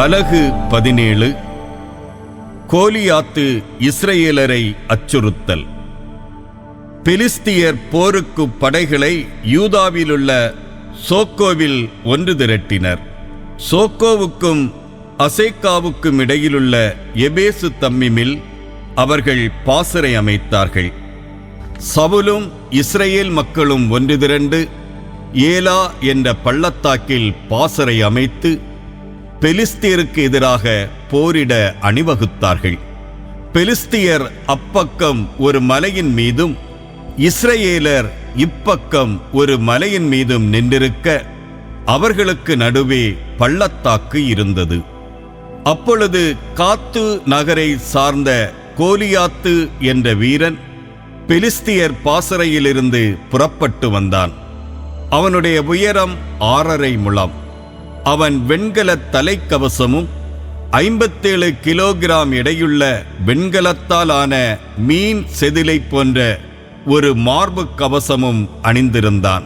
அலகு பதினேழு. கோலியாத்து இஸ்ரேலரை அச்சுறுத்தல். பெலிஸ்தியர் போருக்கு படைகளை யூதாவிலுள்ள சோக்கோவில் ஒன்று திரட்டினர். சோக்கோவுக்கும் அசேக்காவுக்கும் இடையிலுள்ள எபேசு தம்மிமில் அவர்கள் பாசறை அமைத்தார்கள். சவுலும் இஸ்ரேல் மக்களும் ஒன்று திரண்டு ஏலா என்ற பள்ளத்தாக்கில் பாசறை அமைத்து பெலிஸ்தியருக்கு எதிராக போரிட அணிவகுத்தார்கள். பெலிஸ்தியர் அப்பக்கம் ஒரு மலையின் மீதும் இஸ்ரேலர் இப்பக்கம் ஒரு மலையின் மீதும் நின்றிருக்க அவர்களுக்கு நடுவே பள்ளத்தாக்கு இருந்தது. அப்பொழுது காத்து நகரை சார்ந்த கோலியாத்து என்ற வீரன் பெலிஸ்தியர் பாசறையிலிருந்து புறப்பட்டு வந்தான். அவனுடைய உயரம் ஆறரை முழம். அவன் வெண்கல தலைக்கவசமும் ஐம்பத்தேழு கிலோகிராம் எடையுள்ள வெண்கலத்தால் ஆன மீன் செதிலை போன்ற ஒரு மார்பு கவசமும் அணிந்திருந்தான்.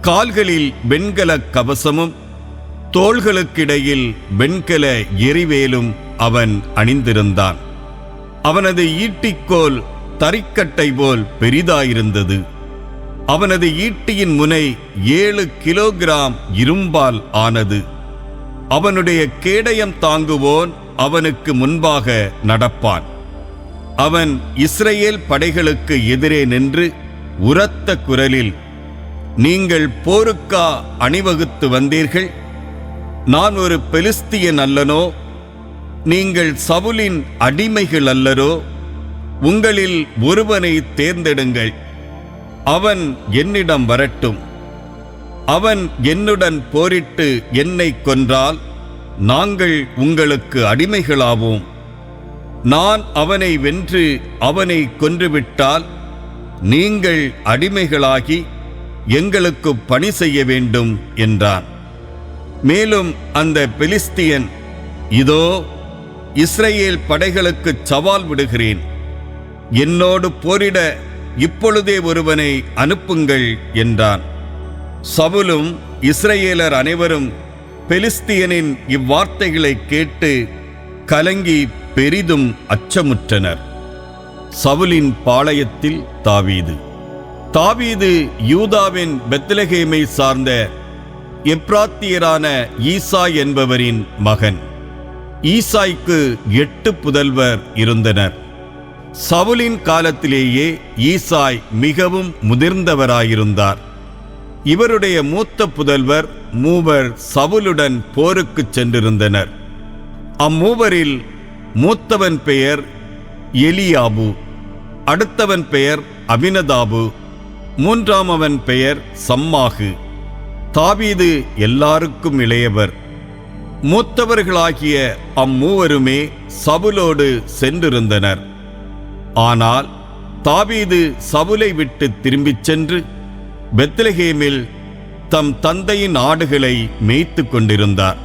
கால்களில் வெண்கல கவசமும் தோள்களுக்கிடையில் வெண்கல எரிவேலும் அவன் அணிந்திருந்தான். அவனது ஈட்டிக்கோல் தறிக்கட்டை போல் பெரிதாயிருந்தது. அவனது ஈட்டியின் முனை ஏழு கிலோகிராம் இரும்பால் ஆனது. அவனுடைய கேடயம் தாங்குவோன் அவனுக்கு முன்பாக நடப்பான். அவன் இஸ்ரேல் படைகளுக்கு எதிரே நின்று உரத்த குரலில் நீங்கள் போருக்கா அணிவகுத்து வந்தீர்கள்? நான் ஒரு பெலிஸ்தியன் அல்லனோ? நீங்கள் சவுலின் அடிமைகள் அல்லரோ? உங்களில் ஒருவனை தேர்ந்தெடுங்கள். அவன் என்னிடம் வரட்டும். அவன் என்னுடன் போரிட்டு என்னை கொன்றால் நாங்கள் உங்களுக்கு அடிமைகளாவோம். நான் அவனை வென்று அவனை கொன்றுவிட்டால் நீங்கள் அடிமைகளாகி எங்களுக்கு பணி செய்ய வேண்டும் என்றான். மேலும் அந்த பெலிஸ்தியன் இதோ இஸ்ரேல் படைகளுக்கு சவால் விடுகிறேன். என்னோடு போரிட இப்பொழுதே ஒருவனை அனுப்புங்கள் என்றான். சவுலும் இஸ்ரேலர் அனைவரும் பெலிஸ்தியனின் இவ்வார்த்தைகளை கேட்டு கலங்கி பெரிதும் அச்சமுற்றனர். சவுலின் பாளையத்தில் தாவீது. தாவீது யூதாவின் பெத்லகேமை சார்ந்த எப்ராத்தியரான ஈசா என்பவரின் மகன். ஈசாய்க்கு எட்டு புதல்வர் இருந்தனர். சவுலின் காலத்திலேயே ஈசாய் மிகவும் முதிர்ந்தவராயிருந்தார். இவருடைய மூத்த புதல்வர் மூவர் சவுலுடன் போருக்குச் சென்றிருந்தனர். அம்மூவரில் மூத்தவன் பெயர் எலியாபு அடுத்தவன் பெயர் அபினதாபு மூன்றாமவன் பெயர் சம்மாகு. தாவீது எல்லாருக்கும் இளையவர். மூத்தவர்களாகிய அம்மூவருமே சவுலோடு சென்றிருந்தனர். ஆனால் தாவீது சவுலை விட்டு திரும்பிச் சென்று பெத்லகேமில் தம் தந்தையின் ஆடுகளை மேய்த்து கொண்டிருந்தார்.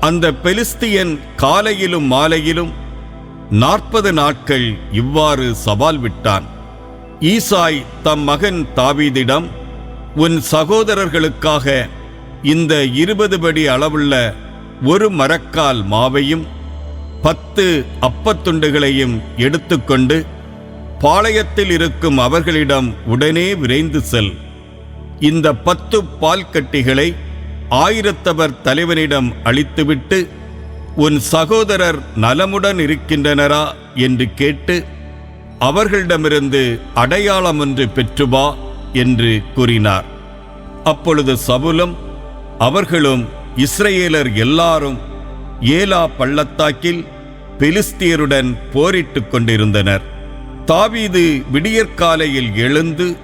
அந்த பெலிஸ்தியன் காலையிலும் மாலையிலும் நாற்பது நாட்கள் இவ்வாறு சவால் விட்டான். ஈசாய் தம் மகன் தாவீதிடம் உன் சகோதரர்களுக்காக இந்த இருபது படி அளவுள்ள ஒரு மரக்கால் மாவையும் பத்து அப்பத்துண்டுகளையும் எடுத்துக்கொண்டு பாளையத்தில் இருக்கும் அவர்களிடம் உடனே விரைந்து செல். இந்த பத்து பால் கட்டிகளை ஆயிரத்தவர் தலைவனிடம் அளித்துவிட்டு உன் சகோதரர் நலமுடன் இருக்கின்றனரா? என்று கேட்டு அவர்களிடமிருந்து அடையாளம் ஒன்று பெற்று வா என்று கூறினார். அப்பொழுது சபுலும் அவர்களும் இஸ்ரேலர் எல்லாரும் ஏலா பள்ளத்தாக்கில் பெலிஸ்தியருடன் போரிட்டுக் கொண்டிருந்தனர். தாவீது விடியற்காலையில் எழுந்து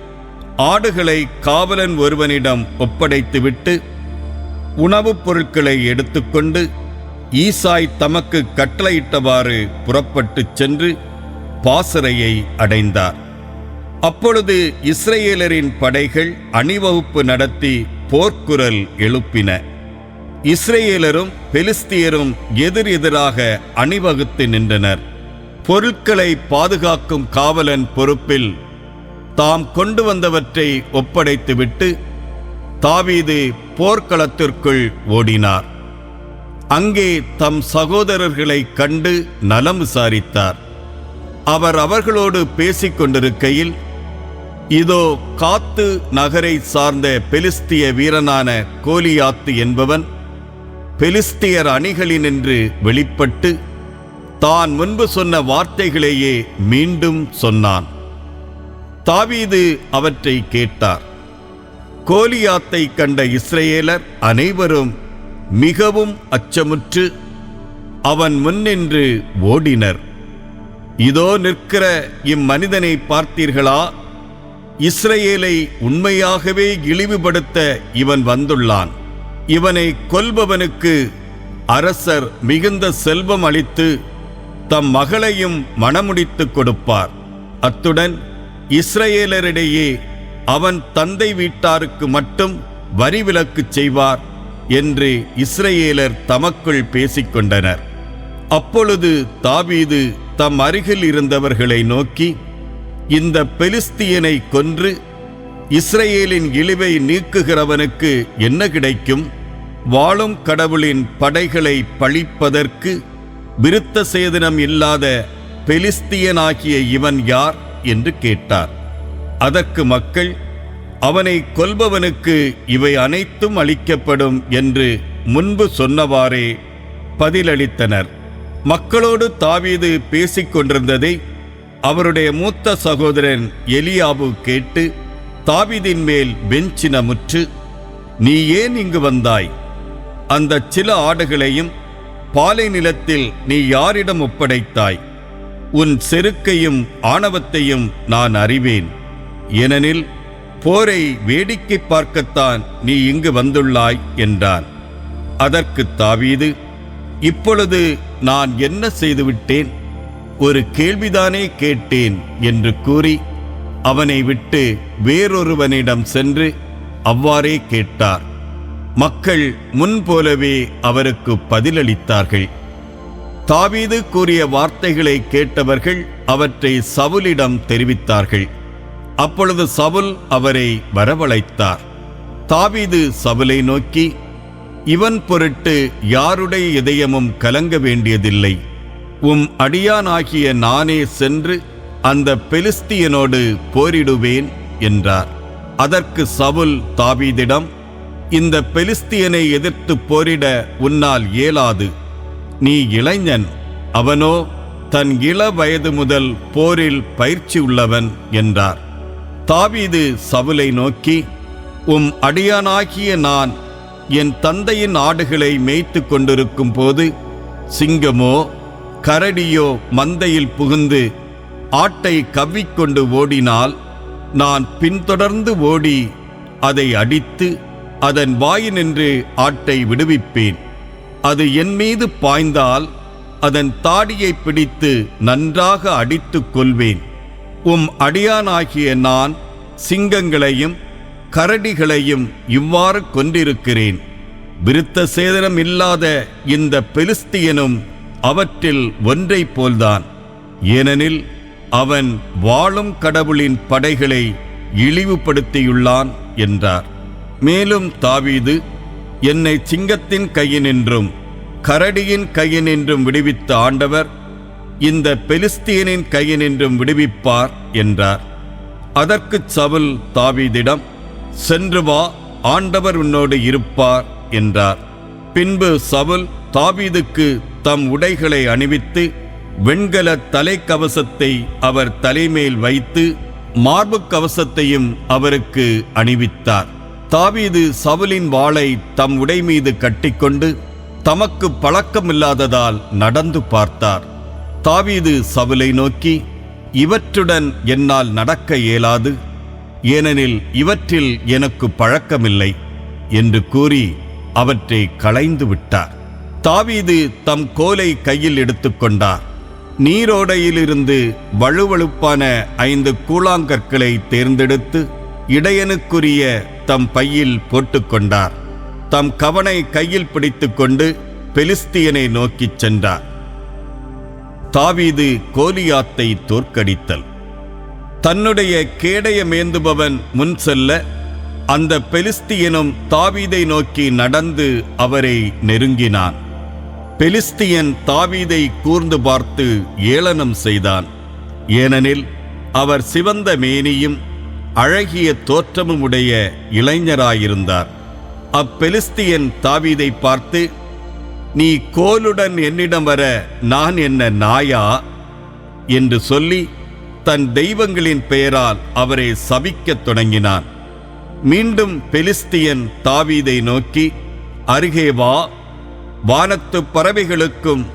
ஆடுகளை காவலன் ஒருவனிடம் ஒப்படைத்துவிட்டு உணவுப் பொருட்களை எடுத்துக்கொண்டு ஈசாய் தமக்கு கட்டளையிட்டவாறு புறப்பட்டுச் சென்று பாசறையை அடைந்தார். அப்பொழுது இஸ்ரேலரின் படைகள் அணிவகுப்பு நடத்தி போர்க்குரல் எழுப்பின. இஸ்ரேலரும் பெலிஸ்தியரும் எதிர் எதிராக அணிவகுத்து நின்றனர். பொருட்களை பாதுகாக்கும் காவலன் பொறுப்பில் தாம் கொண்டு வந்தவற்றை ஒப்படைத்துவிட்டு தாவீது போர்க்களத்திற்குள் ஓடினார். அங்கே தம் சகோதரர்களை கண்டு நலம் விசாரித்தார். அவர் அவர்களோடு பேசிக் கொண்டிருக்கையில் இதோ காத்து நகரை சார்ந்த பெலிஸ்திய வீரனான கோலியாத்து என்பவன் பெலிஸ்தியர் அணிகளினின்று வெளிப்பட்டு தான் முன்பு சொன்ன வார்த்தைகளையே மீண்டும் சொன்னான். தாவீது அவற்றை கேட்டார். கோலியாத்தை கண்ட இஸ்ரேலர் அனைவரும் மிகவும் அச்சமுற்று அவன் முன்னின்று ஓடினர். இதோ நிற்கிற இம்மனிதனை பார்த்தீர்களா? இஸ்ரேலை உண்மையாகவே இழிவுபடுத்த இவன் வந்துள்ளான். இவனை கொல்பவனுக்கு அரசர் மிகுந்த செல்வம் அளித்து தம் மகளையும் மணமுடித்துக் கொடுப்பார். அத்துடன் இஸ்ரேலரிடையே அவன் தந்தை வீட்டாருக்கு மட்டும் வரி விலக்கு செய்வார் என்று இஸ்ரேலர் தமக்குள் பேசிக்கொண்டனர். அப்பொழுது தாவீது தம் அருகில் இருந்தவர்களை நோக்கி இந்த பெலிஸ்தியனை கொன்று இஸ்ரேலின் இழிவை நீக்குகிறவனுக்கு என்ன கிடைக்கும்? வாழும் கடவுளின் படைகளை பழிப்பதற்கு விருத்த சேதனம் இல்லாத பெலிஸ்தியனாகிய இவன் யார் என்று கேட்டார். அதற்கு மக்கள் அவனை கொல்பவனுக்கு இவை அனைத்தும் அளிக்கப்படும் என்று முன்பு சொன்னவாறே பதிலளித்தனர். மக்களோடு தாவீது பேசிக் கொண்டிருந்ததை அவருடைய மூத்த சகோதரன் எலியாபு கேட்டு தாவிதின் மேல் பெஞ்சினமுற்று நீ ஏன் இங்கு வந்தாய்? அந்த சில ஆடுகளையும் பாலை நிலத்தில் நீ யாரிடம் ஒப்படைத்தாய்? உன் செருக்கையும் ஆணவத்தையும் நான் அறிவேன். ஏனெனில் போரை வேடிக்கை பார்க்கத்தான் நீ இங்கு வந்துள்ளாய் என்றான். அதற்கு தாவீது இப்பொழுது நான் என்ன செய்துவிட்டேன்? ஒரு கேள்விதானே கேட்டேன் என்று கூறி அவனை விட்டு வேறொருவனிடம் சென்று அவ்வாறே கேட்டார். மக்கள் முன்போலவே அவருக்கு பதிலளித்தார்கள். தாவீது கூறிய வார்த்தைகளை கேட்டவர்கள் அவற்றை சவுலிடம் தெரிவித்தார்கள். அப்பொழுது சவுல் அவரை வரவழைத்தார். தாவீது சவுலை நோக்கி இவன் பொருட்டு யாருடைய இதயமும் கலங்க வேண்டியதில்லை. உம் அடியானாகிய நானே சென்று அந்த பெலிஸ்தியனோடு போரிடுவேன் என்றார். அதற்கு சவுல் தாவீதிடம் இந்த பெலிஸ்தியனை எதிர்த்து போரிட உன்னால் இயலாது. நீ இளைஞன் அவனோ தன் இள வயது முதல் போரில் பயிற்சி உள்ளவன் என்றார். தாவீது சவுலை நோக்கி உம் அடியானாகிய நான் என் தந்தையின் ஆடுகளை மேய்த்து கொண்டிருக்கும் போது சிங்கமோ கரடியோ மந்தையில் புகுந்து ஆட்டை கவ்விக்கொண்டு ஓடினால் நான் பின்தொடர்ந்து ஓடி அதை அடித்து அதன் வாயினின்று ஆட்டை விடுவிப்பேன். அது என் மீது பாய்ந்தால் அதன் தாடியை பிடித்து நன்றாக அடித்துக் கொள்வேன். உம் அடியானாகிய நான் சிங்கங்களையும் கரடிகளையும் இவ்வாறு கொண்டிருக்கிறேன் விருத்த சேதனம் இல்லாத இந்த பெலிஸ்தியனும் அவற்றில் ஒன்றை போல்தான். ஏனெனில் அவன் வாழும் கடவுளின் படைகளை இழிவுபடுத்தியுள்ளான் என்றார். மேலும் தாவீது என்னை சிங்கத்தின் கையினின்றும் கரடியின் கையினின்றும் விடுவித்த ஆண்டவர் இந்த பெலிஸ்தியனின் கையினின்றும் விடுவிப்பார் என்றார். அதற்குச் சவுல் தாவீதிடம் சென்று வா ஆண்டவர் உன்னோடு இருப்பார் என்றார். பின்பு சவுல் தாவீதுக்கு தம் உடைகளை அணிவித்து வெண்கல தலைக்கவசத்தை அவர் தலைமேல் வைத்து மார்புக் கவசத்தையும் அவருக்கு அணிவித்தார். தாவீது சவுலின் வாளை தம் உடை மீது கட்டிக்கொண்டு தமக்கு பழக்கமில்லாததால் நடந்து பார்த்தார். தாவீது சவுலை நோக்கி இவற்றுடன் என்னால் நடக்க இயலாது. ஏனெனில் இவற்றில் எனக்கு பழக்கமில்லை என்று கூறி அவற்றை களைந்து விட்டார். தாவீது தம் கோலை கையில் எடுத்துக்கொண்டார் நீரோடையிலிருந்து வழுவழுப்பான ஐந்து கூழாங்கற்களை தேர்ந்தெடுத்து இடையனுக்குரிய தம் பையில் போட்டுக்கொண்டார். தம் கவனை கையில் பிடித்துக்கொண்டு பெலிஸ்தியனை நோக்கிச் சென்றார். தாவீது கோலியாத்தை தோற்கடித்தல். தன்னுடைய கேடய மேந்துபவன் முன் செல்ல அந்த பெலிஸ்தியனும் தாவீதை நோக்கி நடந்து அவரை நெருங்கினான். பெலிஸ்தியன் தாவீதை கூர்ந்து பார்த்து ஏளனம் செய்தான். ஏனெனில் அவர் சிவந்த மேனியும் அழகிய தோற்றமும் உடைய இளைஞராயிருந்தார். அப்பெலிஸ்தியன் தாவீதை பார்த்து நீ கோலுடன் என்னிடம் வர நான் என்ன நாயா என்று சொல்லி தன் தெய்வங்களின் பெயரால் அவரை சபிக்கத் தொடங்கினான். மீண்டும் பெலிஸ்தியன் தாவீதை நோக்கி அருகே வா. வானத்து பறவைகளுக்கும்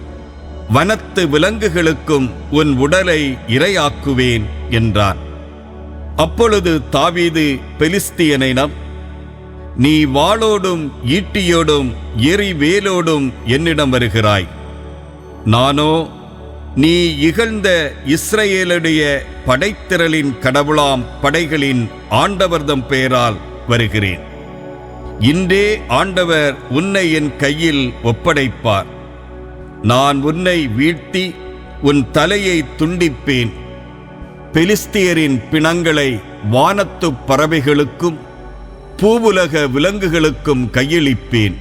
வனத்து விலங்குகளுக்கும் உன் உடலை இரையாக்குவேன் என்றான். அப்பொழுது தாவீது பெலிஸ்தியனிடம் நீ வாளோடும் ஈட்டியோடும் எரி வேலோடும் என்னிடம் வருகிறாய். நானோ நீ இகழ்ந்த இஸ்ரேலுடைய படைத்திரளின் கடவுளாம் படைகளின் ஆண்டவர்தம் பெயரால் வருகிறேன். இன்றே ஆண்டவர் உன்னை என் கையில் ஒப்படைப்பார். நான் உன்னை வீழ்த்தி உன் தலையை துண்டிப்பேன். பெலிஸ்தியரின் பிணங்களை வானத்துப் பறவைகளுக்கும் பூவுலக விலங்குகளுக்கும் கையளிப்பேன்.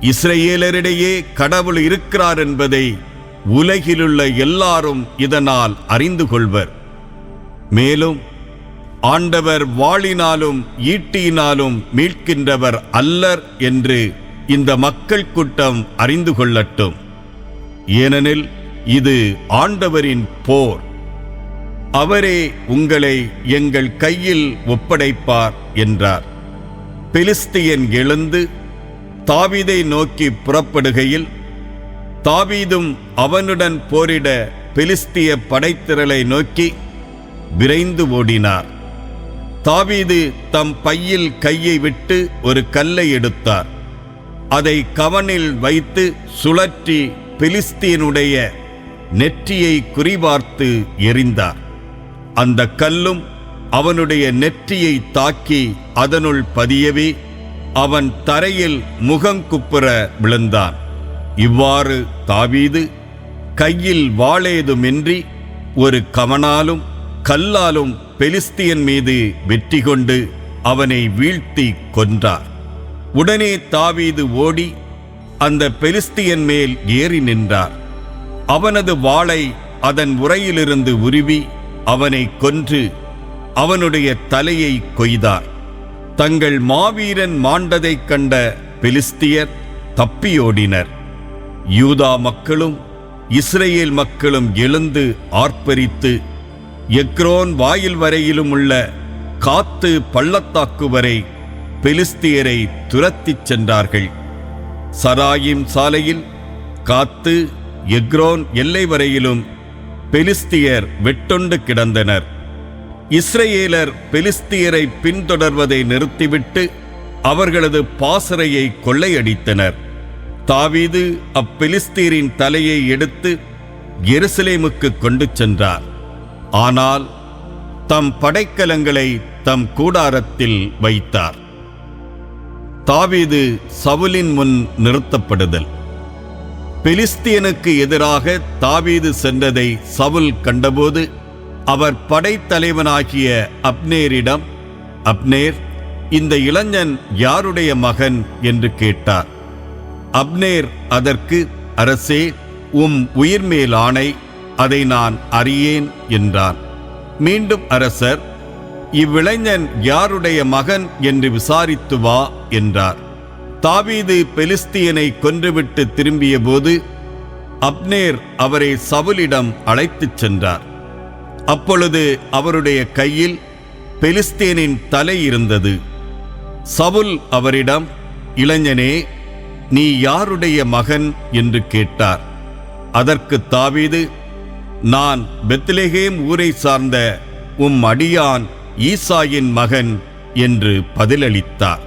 இஸ்ரேலரிடையே கடவுள் இருக்கிறார் என்பதை உலகிலுள்ள எல்லாரும் இதனால் அறிந்து கொள்வர். மேலும் ஆண்டவர் வாளினாலும் ஈட்டியினாலும் மீட்கின்றவர் அல்லர் என்று இந்த மக்கள் கூட்டம் அறிந்து கொள்ளட்டும். ஏனெனில் இது ஆண்டவரின் போர். அவரே உங்களை எங்கள் கையில் ஒப்படைப்பார் என்றார். பெலிஸ்தியன் எழுந்து தாவிதை நோக்கி புறப்படுகையில் தாவீதும் அவனுடன் போரிட பெலிஸ்திய படைத்திரளை நோக்கி விரைந்து ஓடினார். தாவீது தம் பையில் கையை விட்டு ஒரு கல்லை எடுத்தார். அதை கவனில் வைத்து சுழற்றி பெலிஸ்தியனுடைய நெற்றியை குறிபார்த்து எறிந்தார். அந்த கல்லும் அவனுடைய நெற்றியை தாக்கி அதனுள் பதியவே அவன் தரையில் முகங்குப்புற விழுந்தான். இவ்வாறு தாவீது கையில் வாளேதுமின்றி ஒரு கவனாலும் கல்லாலும் பெலிஸ்தியன் மீது வெற்றி கொண்டு அவனை வீழ்த்தி கொன்றார். உடனே தாவீது ஓடி அந்த பெலிஸ்தியன் மேல் ஏறி நின்றார். அவனது வாளை அதன் உரையிலிருந்து உருவி அவனை கொன்று அவனுடைய தலையை கொய்தார். தங்கள் மாவீரன் மாண்டதைக் கண்ட பெலிஸ்தியர் தப்பியோடினர். யூதா மக்களும் இஸ்ரேல் மக்களும் எழுந்து ஆர்ப்பரித்து எக்ரோன் வாயில் வரையிலும் உள்ள காத்து பள்ளத்தாக்கு வரை பெலிஸ்தியரை துரத்திச் சென்றார்கள். சராயிம் சாலையில் காத்து எக்ரோன் எல்லை வரையிலும் பெலிஸ்தியர் வெட்டொண்டு கிடந்தனர். இஸ்ரேலர் பெலிஸ்தியரை பின்தொடர்வதை நிறுத்திவிட்டு அவர்களது பாசறையை கொள்ளையடித்தனர். தாவீது அப்பெலிஸ்தீரின் தலையை எடுத்து எருசலேமுக்கு கொண்டு சென்றார். ஆனால் தம் படைக்கலங்களை தம் கூடாரத்தில் வைத்தார். தாவீது சவுலின் முன் நிறுத்தப்படுதல். பெலிஸ்தியனுக்கு எதிராக தாவீது சென்றதை சவுல் கண்டபோது அவர் படைத்தலைவனாகிய அப்னேரிடம் அப்னேர் இந்த இளைஞன் யாருடைய மகன்? என்று கேட்டார். அப்னேர் அதற்கு அரசே உம் உயிர்மேல் ஆணை அதை நான் அறியேன் என்றான். மீண்டும் அரசர் இவ்விளைஞன் யாருடைய மகன் என்று விசாரித்து வா என்றார். தாவீது பெலிஸ்தியனை கொன்றுவிட்டு திரும்பியபோது அப்னேர் அவரை சவுலிடம் அழைத்துச் சென்றார். அப்பொழுது அவருடைய கையில் பெலிஸ்தியனின் தலை இருந்தது. சவுல் அவரிடம் இளைஞனே நீ யாருடைய மகன்? என்று கேட்டார். அதற்கு தாவீது நான் பெத்லேகேம் ஊரை சார்ந்த உம் அடியான் ஈசாயின் மகன் என்று பதிலளித்தார்.